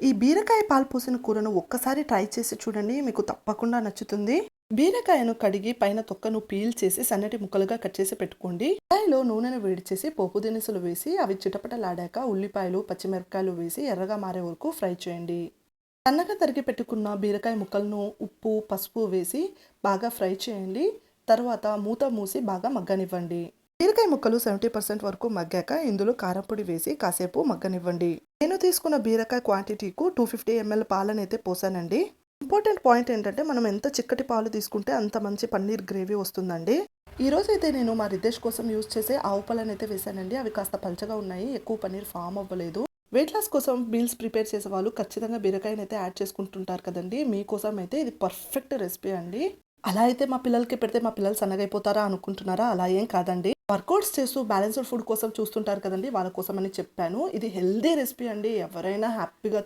ఈ బీరకాయ పాలు పోసిన కూరను ఒక్కసారి ట్రై చేసి చూడండి మీకు తప్పకుండా నచ్చుతుంది. బీరకాయను కడిగి పైన తొక్కను పీల్ చేసి సన్నటి ముక్కలుగా కట్ చేసి పెట్టుకోండి. కాయలో నూనెను వేడి చేసి పోపు దినుసులు వేసి అవి చిటపటలాడాక ఉల్లిపాయలు పచ్చిమిరపకాయలు వేసి ఎర్రగా మారే వరకు ఫ్రై చేయండి. సన్నగా తరిగి పెట్టుకున్న బీరకాయ ముక్కలను ఉప్పు పసుపు వేసి బాగా ఫ్రై చేయండి. తర్వాత మూత మూసి బాగా మగ్గనివ్వండి. బీరకాయ ముక్కలు సెవెంటీ పర్సెంట్ వరకు మగ్గాక ఇందులో కారపొడి వేసి కాసేపు మగ్గనివ్వండి. నేను తీసుకున్న బీరకాయ క్వాంటిటీకు టూ ఫిఫ్టీ ఎంఎల్ పాలనైతే అయితే పోసానండి. ఇంపార్టెంట్ పాయింట్ ఏంటంటే మనం ఎంత చిక్కటి పాలు తీసుకుంటే అంత మంచి పన్నీర్ గ్రేవీ వస్తుందండి. ఈ రోజు అయితే నేను మా రిద్దేష్ కోసం యూజ్ చేసే ఆవు పాలను అయితే వేసానండి. అవి కాస్త పంచగా ఉన్నాయి. ఎక్కువ పన్నీర్ ఫామ్ అవ్వలేదు. వెయిట్ లాస్ కోసం మీల్స్ ప్రిపేర్ చేసే వాళ్ళు ఖచ్చితంగా బీరకాయని అయితే యాడ్ చేసుకుంటుంటారు కదండి. మీకోసం అయితే ఇది పర్ఫెక్ట్ రెసిపీ అండి. అలా అయితే మా పిల్లలకి పెడితే మా పిల్లలు సన్నగైపోతారా అనుకుంటున్నారా? అలా ఏం కాదండి. వర్కౌట్స్ చేస్తూ బ్యాలెన్స్డ్ ఫుడ్ కోసం చూస్తుంటారు కదండి వాళ్ళ కోసం అని చెప్పాను. ఇది హెల్దీ రెసిపీ అండి ఎవరైనా హ్యాపీగా